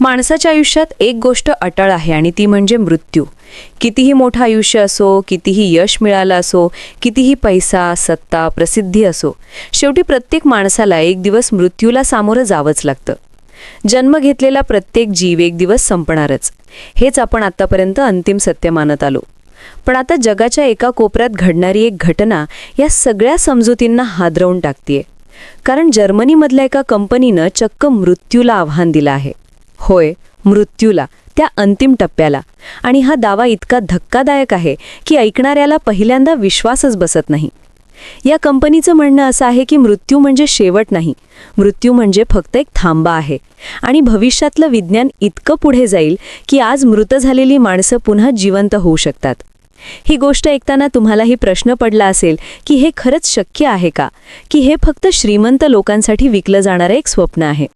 माणसाच्या आयुष्यात एक गोष्ट अटळ आहे आणि ती म्हणजे मृत्यू. कितीही मोठं आयुष्य असो कितीही यश मिळालं असो कितीही पैसा सत्ता प्रसिद्धी असो शेवटी प्रत्येक माणसाला एक दिवस मृत्यूला सामोरं जावंच लागतं. जन्म घेतलेला प्रत्येक जीव एक दिवस संपणारच. हेच आपण आत्तापर्यंत अंतिम सत्य मानत आलो. पण आता जगाच्या एका कोपऱ्यात घडणारी एक घटना या सगळ्या समजुतींना हादरवून टाकतीये. कारण जर्मनीमधल्या एका कंपनीनं चक्क मृत्यूला आव्हान दिलं आहे. होय मृत्यूला त्या अंतिम टप्प्याला. आणि हा दावा इतका धक्कादायक आहे की ऐकणाऱ्याला पहिल्यांदा विश्वासच बसत नाही. या कंपनीचं म्हणणं असं आहे की मृत्यू म्हणजे शेवट नाही. मृत्यू म्हणजे फक्त एक थांबा आहे. आणि भविष्यातलं विज्ञान इतकं पुढे जाईल की आज मृत झालेली माणसं पुन्हा जिवंत होऊ शकतात. ही गोष्ट ऐकताना तुम्हालाही प्रश्न पडला असेल की हे खरंच शक्य आहे का? की हे फक्त श्रीमंत लोकांसाठी विकलं जाणारं एक स्वप्न आहे?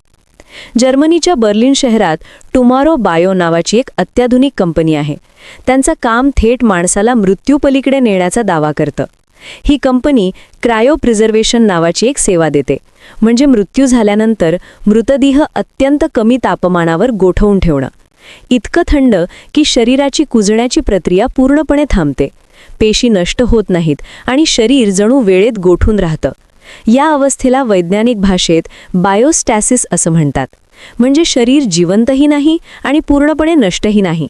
जर्मनीच्या बर्लिन शहरात टुमारो बायो नावाची एक अत्याधुनिक कंपनी आहे. त्यांचं काम थेट माणसाला मृत्यूपलीकडे नेण्याचा दावा करतं. ही कंपनी क्रायो प्रिझर्वेशन नावाची एक सेवा देते म्हणजे मृत्यू झाल्यानंतर मृतदेह अत्यंत कमी तापमानावर गोठवून ठेवणं. इतकं थंड की शरीराची कुजण्याची प्रक्रिया पूर्णपणे थांबते. पेशी नष्ट होत नाहीत आणि शरीर जणू वेळेत गोठून राहतं. या अवस्थेला वैज्ञानिक भाषेत बायोस्टॅसिस असं म्हणतात. म्हणजे शरीर जिवंतही नाही आणि पूर्णपणे नष्टही नाही.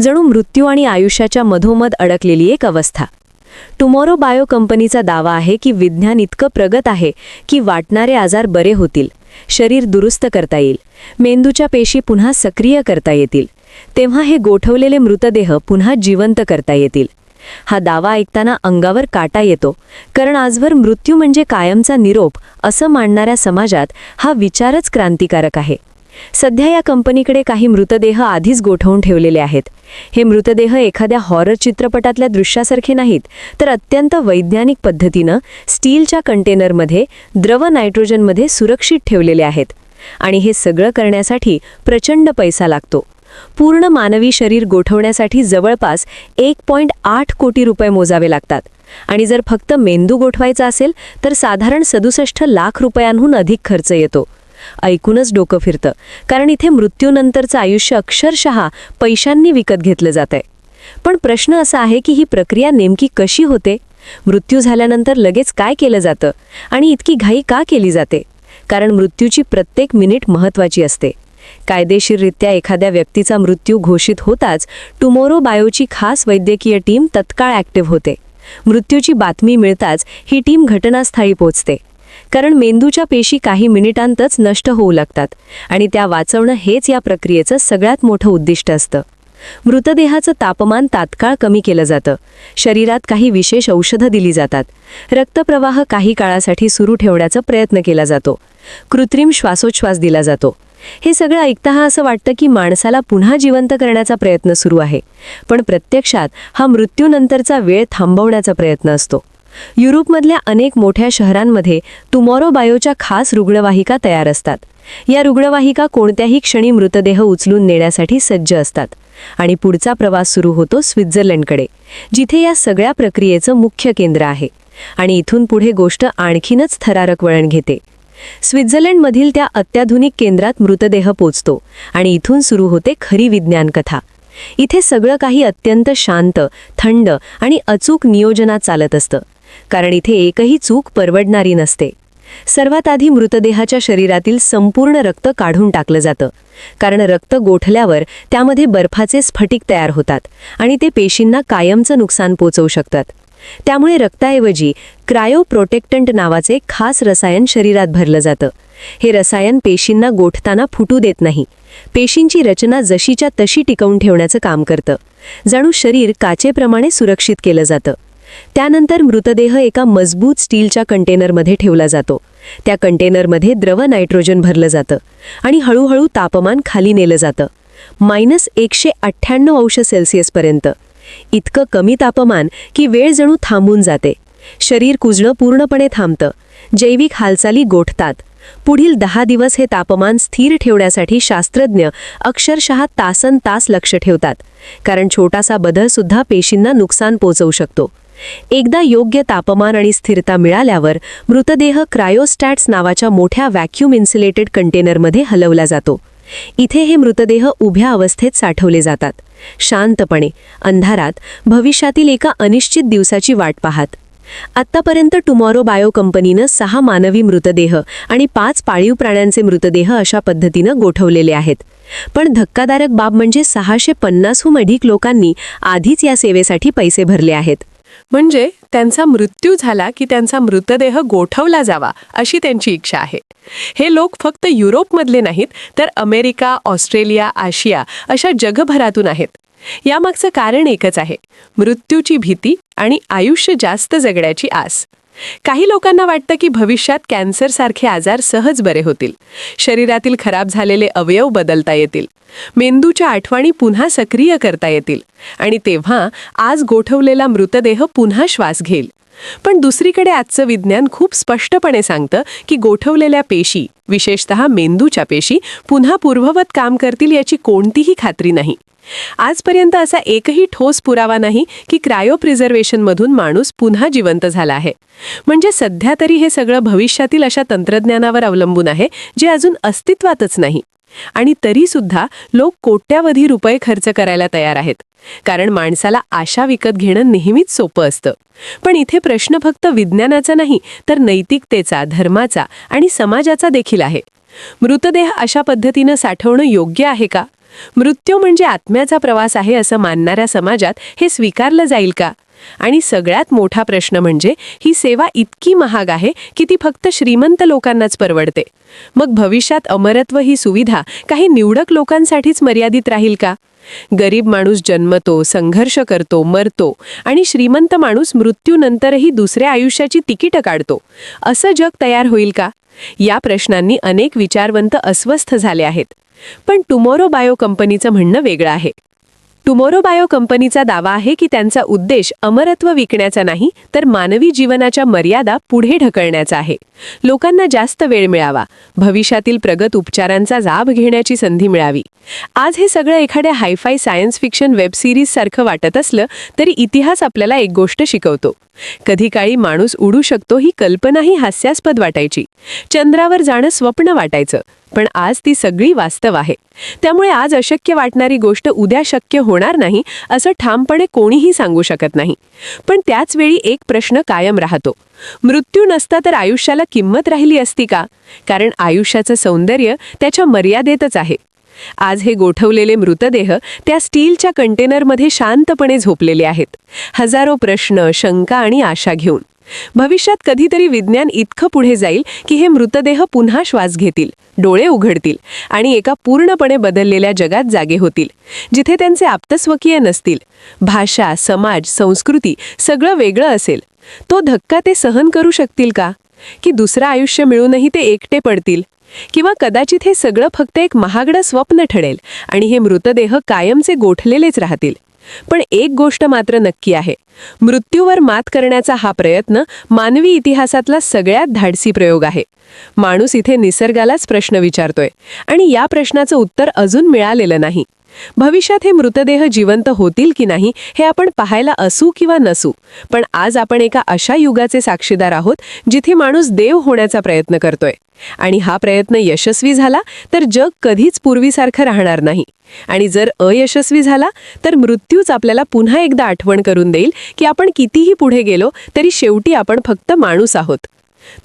जणू मृत्यू आणि आयुष्याच्या मधोमध अडकलेली एक अवस्था. टुमॉरो बायो कंपनीचा दावा आहे की विज्ञान इतकं प्रगत आहे की वाटणारे आजार बरे होतील. शरीर दुरुस्त करता येईल. मेंदूच्या पेशी पुन्हा सक्रिय करता येतील. तेव्हा हे गोठवलेले मृतदेह पुन्हा जिवंत करता येतील. हा दावा ऐकताना अंगावर काटा येतो. कारण आजवर मृत्यू म्हणजे कायमचा निरोप असं मांडणाऱ्या समाजात हा विचारच क्रांतिकारक आहे. सध्या या कंपनीकडे काही मृतदेह आधीच गोठवून ठेवलेले आहेत. हे मृतदेह एखाद्या हॉरर चित्रपटातल्या दृश्यासारखे नाहीत तर अत्यंत वैज्ञानिक पद्धतीनं स्टीलच्या कंटेनरमध्ये द्रव नायट्रोजनमध्ये सुरक्षित ठेवलेले आहेत. आणि हे सगळं करण्यासाठी प्रचंड पैसा लागतो. पूर्ण मानवी शरीर गोठवण्यासाठी जवळपास एक पॉईंट आठ कोटी रुपये मोजावे लागतात. आणि जर फक्त मेंदू गोठवायचा असेल तर साधारण सदुसष्ट लाख रुपयांहून अधिक खर्च येतो. ऐकूनच डोकं फिरतं कारण इथे मृत्यूनंतरचं आयुष्य अक्षरशः पैशांनी विकत घेतलं जात आहे पण प्रश्न असा आहे की ही प्रक्रिया नेमकी कशी होते? मृत्यू झाल्यानंतर लगेच काय केलं जातं? आणि इतकी घाई का केली जाते? कारण मृत्यूची प्रत्येक मिनिट महत्त्वाची असते. कायदेशीररित्या एखाद्या व्यक्तीचा मृत्यू घोषित होताच टुमोरो बायोची खास वैद्यकीय टीम तत्काळ ॲक्टिव्ह होते. मृत्यूची बातमी मिळताच ही टीम घटनास्थळी पोचते. कारण मेंदूच्या पेशी काही मिनिटांतच नष्ट होऊ लागतात आणि त्या वाचवणं हेच या प्रक्रियेचं सगळ्यात मोठं उद्दिष्ट असतं. मृतदेहाचं तापमान तात्काळ कमी केलं जातं. शरीरात काही विशेष औषधं दिली जातात. रक्तप्रवाह काही काळासाठी सुरू ठेवण्याचा प्रयत्न केला जातो. कृत्रिम श्वासोच्छ्वास दिला जातो. हे सगळं ऐकता असं वाटतं की माणसाला पुन्हा जिवंत करण्याचा प्रयत्न सुरू आहे. पण प्रत्यक्षात हा मृत्यूनंतरचा वेळ थांबवण्याचा प्रयत्न असतो. युरोपमधल्या अनेक मोठ्या शहरांमध्ये टुमॉरो बायोच्या खास रुग्णवाहिका तयार असतात. या रुग्णवाहिका कोणत्याही क्षणी मृतदेह उचलून नेण्यासाठी सज्ज असतात. आणि पुढचा प्रवास सुरू होतो स्वित्झर्लंडकडे जिथे या सगळ्या प्रक्रियेचं मुख्य केंद्र आहे. आणि इथून पुढे गोष्ट आणखीनच थरारक वळण घेते. स्वित्झर्लंडमधील त्या अत्याधुनिक केंद्रात मृतदेह पोचतो आणि इथून सुरू होते खरी विज्ञान कथा इथे सगळं काही अत्यंत शांत थंड आणि अचूक नियोजनात चालत असतं. कारण इथे एकही चूक परवडणारी नसते. सर्वात आधी मृतदेहाच्या शरीरातील संपूर्ण रक्त काढून टाकलं जातं. कारण रक्त गोठल्यावर त्यामध्ये बर्फाचे स्फटिक तयार होतात आणि ते पेशींना कायमचं नुकसान पोचवू शकतात. त्यामुळे रक्ताऐवजी क्रायोप्रोटेक्टंट नावाचे खास रसायन शरीरात भरलं जातं. हे रसायन पेशींना गोठताना फुटू देत नाही. पेशींची रचना जशीच्या तशी टिकवून ठेवण्याचं काम करतं. जणू शरीर काचेप्रमाणे सुरक्षित केलं जातं. त्यानंतर मृतदेह एका मजबूत स्टीलच्या कंटेनरमध्ये ठेवला जातो. त्या कंटेनरमध्ये द्रव नायट्रोजन भरलं जातं आणि हळूहळू तापमान खाली नेलं जातं. मायनस एकशे अठ्ठ्याण्णव अंश सेल्सिअसपर्यंत. इतकं कमी तापमान की वेळ जणू थांबून जाते. शरीर कुजणं पूर्णपणे थांबतं. जैविक हालचाली गोठतात. पुढील दहा दिवस हे तापमान स्थिर ठेवण्यासाठी शास्त्रज्ञ अक्षरशः तासन तास लक्ष ठेवतात कारण छोटासा बदलसुद्धा पेशींना नुकसान पोचवू शकतो. एकदा योग्य तापमान आणि स्थिरता मिळाल्यावर मृतदेह क्रायोस्टॅट्स नावाच्या मोठ्या व्हॅक्यूम इन्सुलेटेड कंटेनरमध्ये हलवला जातो. इथे हे मृतदेह उभ्या अवस्थेत साठवले जातात. शांतपणे अंधारात भविष्यातील एका अनिश्चित दिवसाची वाट पाहत. आत्तापर्यंत टुमॉरो बायो कंपनीनं सहा मानवी मृतदेह आणि पाच पाळीव प्राण्यांचे मृतदेह अशा पद्धतीनं गोठवलेले आहेत. पण धक्कादायक बाब म्हणजे सहाशे पन्नासहून अधिक लोकांनी आधीच या सेवेसाठी पैसे भरले आहेत. म्हणजे त्यांचा मृत्यू झाला की त्यांचा मृतदेह गोठवला जावा अशी त्यांची इच्छा आहे. हे लोक फक्त युरोपमधले नाहीत तर अमेरिका ऑस्ट्रेलिया आशिया अशा जगभरातून आहेत. यामागचं कारण एकच आहे मृत्यूची भीती आणि आयुष्य जास्त जगण्याची आस. काही लोकांना वाटतं की भविष्यात कॅन्सरसारखे आजार सहज बरे होतील. शरीरातील खराब झालेले अवयव बदलता येतील. मेंदूच्या आठवणी पुन्हा सक्रिय करता येतील. आणि तेव्हा आज गोठवलेला मृतदेह पुन्हा श्वास घेईल. पण दुसरीकडे आजचं विज्ञान खूप स्पष्टपणे सांगतं की गोठवलेल्या पेशी विशेषतः मेंदूच्या पेशी पुन्हा पूर्ववत काम करतील याची कोणतीही खात्री नाही. आजपर्यंत असा एकही ठोस पुरावा नाही की क्रायो प्रिझर्वेशनमधून माणूस पुन्हा जिवंत झाला आहे. म्हणजे सध्या तरी हे सगळं भविष्यातील अशा तंत्रज्ञानावर अवलंबून आहे जे अजून अस्तित्वातच नाही. आणि तरीसुद्धा लोक कोट्यावधी रुपये खर्च करायला तयार आहेत. कारण माणसाला आशा विकत घेणं नेहमीच सोपं असतं. पण इथे प्रश्न फक्त विज्ञानाचा नाही तर नैतिकतेचा धर्माचा आणि समाजाचा देखील आहे. मृतदेह अशा पद्धतीनं साठवणं योग्य आहे का? मृत्यू म्हणजे आत्म्याचा प्रवास आहे असं मानणाऱ्या समाजात हे स्वीकारलं जाईल का? आणि सगळ्यात मोठा प्रश्न म्हणजे ही सेवा इतकी महाग आहे की ती फक्त श्रीमंत लोकांनाच परवडते. मग भविष्यात अमरत्व ही सुविधा काही निवडक लोकांसाठीच मर्यादित राहील का? गरीब माणूस जन्मतो संघर्ष करतो मरतो आणि श्रीमंत माणूस मृत्यूनंतरही दुसऱ्या आयुष्याची तिकीटं काढतो. असं जग तयार होईल का? या प्रश्नांनी अनेक विचारवंत अस्वस्थ झाले आहेत. पण टुमोरो बायो कंपनीचं म्हणणं वेगळं आहे. टुमोरो बायो कंपनीचा दावा आहे की त्यांचा उद्देश अमरत्व विकण्याचा नाही तर मानवी जीवनाच्या मर्यादा पुढे ढकलण्याचा आहे. लोकांना जास्त वेळ मिळावा. भविष्यातील प्रगत उपचारांचा जाब घेण्याची संधी मिळावी. आज हे सगळं एखाद्या hi fi science fiction web सिरीजसारखं वाटत असलं तरी इतिहास आपल्याला एक गोष्ट शिकवतो. कधी काळी माणूस उडू शकतो ही कल्पनाही हास्यास्पद वाटायची. चंद्रावर जाणं स्वप्न वाटायचं. पण आज ती सगळी वास्तव आहे. त्यामुळे आज अशक्य वाटणारी गोष्ट उद्या शक्य होणार नाही असं ठामपणे कोणीही सांगू शकत नाही. पण त्याच वेळी एक प्रश्न कायम राहतो. मृत्यू नसता तर आयुष्याला किंमत राहिली असती का? कारण आयुष्याचं सौंदर्य त्याच्या मर्यादेतच आहे. आज हे गोठवलेले मृतदेह त्या स्टीलच्या कंटेनरमध्ये शांतपणे झोपलेले आहेत. हजारो प्रश्न शंका आणि आशा घेऊन. भविष्यात कधीतरी विज्ञान इतकं पुढे जाईल की हे मृतदेह पुन्हा श्वास घेतील डोळे उघडतील आणि एका पूर्णपणे बदललेल्या जगात जागे होतील जिथे त्यांचे आप्तस्वकीय नसतील. भाषा समाज संस्कृती सगळं वेगळं असेल. तो धक्का ते सहन करू शकतील का? की दुसरं आयुष्य मिळूनही ते एकटे पडतील? किंवा कदाचित हे सगळं फक्त एक महागडं स्वप्न ठरेल आणि हे मृतदेह कायमचे गोठलेलेच राहतील? पण एक गोष्ट मात्र नक्की आहे. मृत्यूवर मात करण्याचा हा प्रयत्न मानवी इतिहासातला सगळ्यात धाडसी प्रयोग आहे. माणूस इथे निसर्गालाच प्रश्न विचारतोय आणि या प्रश्नाचं उत्तर अजून मिळालेलं नाही. भविष्यात हे मृतदेह जिवंत होतील की नाही हे आपण पाहायला असू किंवा नसू पण आज आपण एका अशा युगाचे साक्षीदार आहोत जिथे माणूस देव होण्याचा प्रयत्न करतोय. आणि हा प्रयत्न यशस्वी झाला तर जग कधीच पूर्वीसारखं राहणार नाही. आणि जर अयशस्वी झाला तर मृत्यूच आपल्याला पुन्हा एकदा आठवण करून देईल की आपण कितीही पुढे गेलो तरी शेवटी आपण फक्त माणूस आहोत.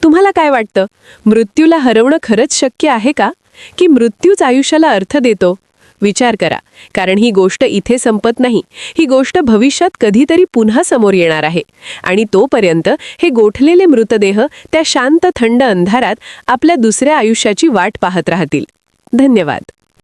तुम्हाला काय वाटतं? मृत्यूला हरवणं खरंच शक्य आहे का? की मृत्यूच आयुष्याला अर्थ देतो? विचार करा. कारण ही गोष्ट इथे संपत नाही. ही गोष्ट भविष्यात कधीतरी पुन्हा समोर येणार आहे. आणि तोपर्यंत हे गोठलेले मृतदेह त्या शांत थंड अंधारात आपल्या दुसऱ्या आयुष्याची वाट पाहत राहतील. धन्यवाद.